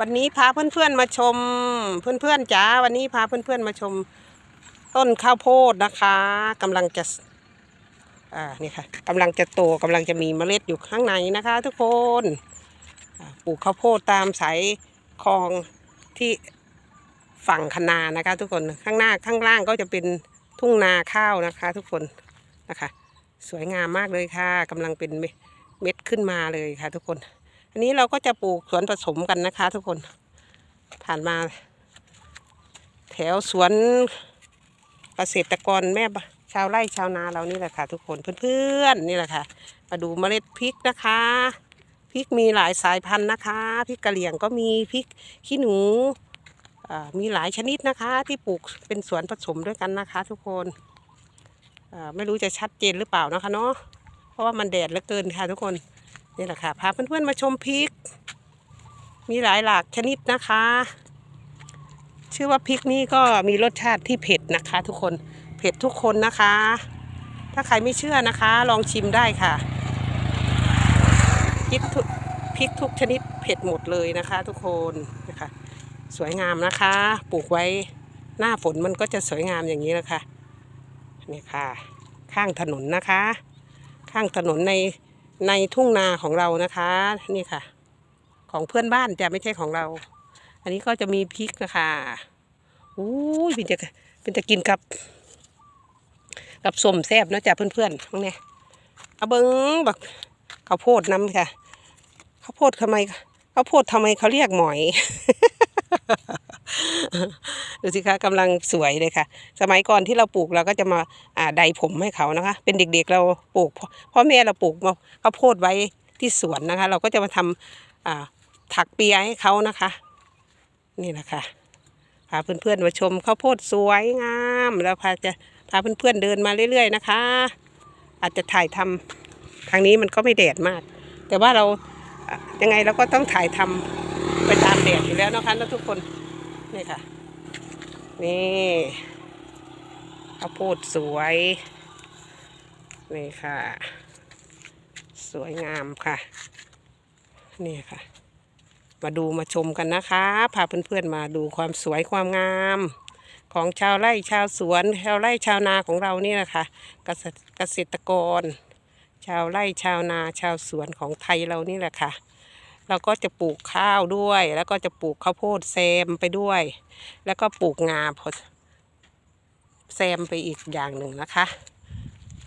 วันนี้พาเพื่อนๆมาชม เพื่อนๆจ๋าวันนี้พาเพื่อนๆมาชม ต้นข้าวโพดนะคะกำลังจะอ่านี่ค่ะกำลังจะโตกำลังจะมีเมล็ดอยู่ข้างในนะคะ ทุกคนปลูกข้าวโพดตามสายคลองที่ฝั่งคนานะคะ ทุกคนข้างหน้าข้างล่างก็จะเป็นทุ่งนาข้าวนะคะ ทุกคนนะคะ สวยงามมากเลยค่ะกำลังเป็นเม็ดขึ้นมาเลยค่ะ ทุกคน อันนี้เราก็จะปลูกสวนผสมกันนะคะ ทุกคน ผ่านมา แถวสวนเกษตรกรแม่ชาวไร่ชาวนาเรานี่แหละค่ะ ทุกคนเพื่อนๆนี่แหละค่ะ มาดูเมล็ดพริกนะคะพริกมีหลายสายพันธุ์นะคะพริกกะเหรี่ยงก็มีพริกขี้หนูมีหลายชนิดนะคะ ที่ปลูกเป็นสวนผสมด้วยกันนะคะ ทุกคนไม่รู้จะชัดเจนหรือเปล่านะคะเนาะเพราะว่ามันแดดเหลือเกินค่ะทุกคน นี่แหละค่ะ พาเพื่อนๆมาชมพริก มีหลายหลากชนิดนะคะ ชื่อว่าพริกนี่ก็มีรสชาติที่เผ็ดนะคะ ทุกคน เผ็ดทุกคนนะคะ ถ้าใครไม่เชื่อนะคะ ลองชิมได้ค่ะ พริกทุกพริกทุกชนิดเผ็ดหมดเลยนะคะ ทุกคนนะคะ สวยงามนะคะ ปลูกไว้หน้าฝนมันก็จะสวยงามอย่างนี้นะคะนี่ค่ะ ข้างถนนนะคะ ข้างถนนใน ในทุ่งนาของเรานะคะ นี่ค่ะ ของเพื่อนบ้านจะไม่ใช่ของเรา อันนี้ก็จะมีพริกนะคะอู้ยเป็นจะเป็นจะกินกับ กับสมแซบเนาะจ้ะเพื่อนๆตรงนี้เอาเบิ้งบักข้าวโพดน้ำค่ะข้าวโพดทำไมข้าวโพดทำไมเขาเรียกหมอย ดูสิคะกำลังสวยเลยค่ะ สมัยก่อนที่เราปลูกเราก็จะมาอ่าใดผมให้เขานะคะ เป็นเด็กๆเราปลูกพ่อแม่เราปลูกมาข้าวโพดไว้ที่สวนนะคะ เราก็จะมาทำอ่าถักเปียให้เขานะคะ นี่แหละคะพาเพื่อนๆมาชมข้าวโพดสวยงามแล้วพาจะพาเพื่อนๆเดินมาเรื่อย ๆ นะคะ อาจจะถ่ายทำทางนี้มันก็ไม่แดดมาก แต่ว่าเรายังไงเราก็ต้องถ่ายทำไปตามแดดอยู่แล้วนะคะทุกคนนี่ค่ะ นี่ข้าวโพดสวย นี่ค่ะ สวยงามค่ะ นี่ค่ะ มาดูมาชมกันนะคะ พาเพื่อนๆมาดูความสวยความงาม ของชาวไร่ชาวสวนชาวไร่ชาวนาของเรานี่นะคะเกษตรเกษตรกร ชาวไร่ชาวนาชาวสวนของไทยเรานี่แหละค่ะ เราก็จะปลูกข้าวด้วย แล้วก็จะปลูกข้าวโพดแซมไปด้วย แล้วก็ปลูกงาพอแซมไปอีกอย่างหนึ่งนะคะ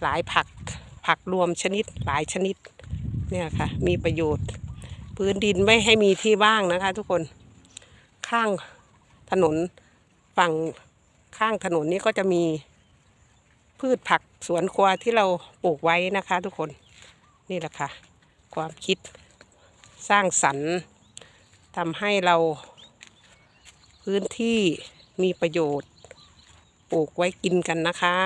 หลายผักผักรวมชนิดหลายชนิดเนี่ยค่ะ มีประโยชน์ พื้นดินไม่ให้มีที่ว่างนะคะ ทุกคนข้างถนนฝั่งข้างถนนนี้ก็จะมีพืชผักสวนครัวที่เราปลูกไว้นะคะ ทุกคนนี่แหละค่ะ ความคิด สร้างสรรค์ทำให้เราพื้นที่มีประโยชน์ ปลูกไว้กินกันนะคะ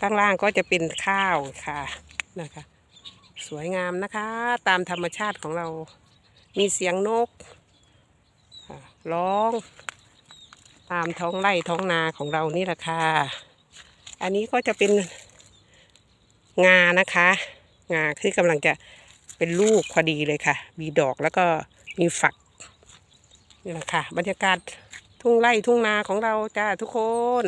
ข้างล่างก็จะเป็นข้าวค่ะนะคะ สวยงามนะคะ ตามธรรมชาติของเรามีเสียงนกร้อง ตามท้องไร่ท้องนาของเรานี่แหละค่ะ อันนี้ก็จะเป็นงานะคะ งาที่กำลังจะ เป็นลูกพอดีเลยค่ะ มีดอกแล้วก็มีฝักนี่แหละค่ะ บรรยากาศทุ่งไร่ทุ่งนาของเราจ้าทุกคน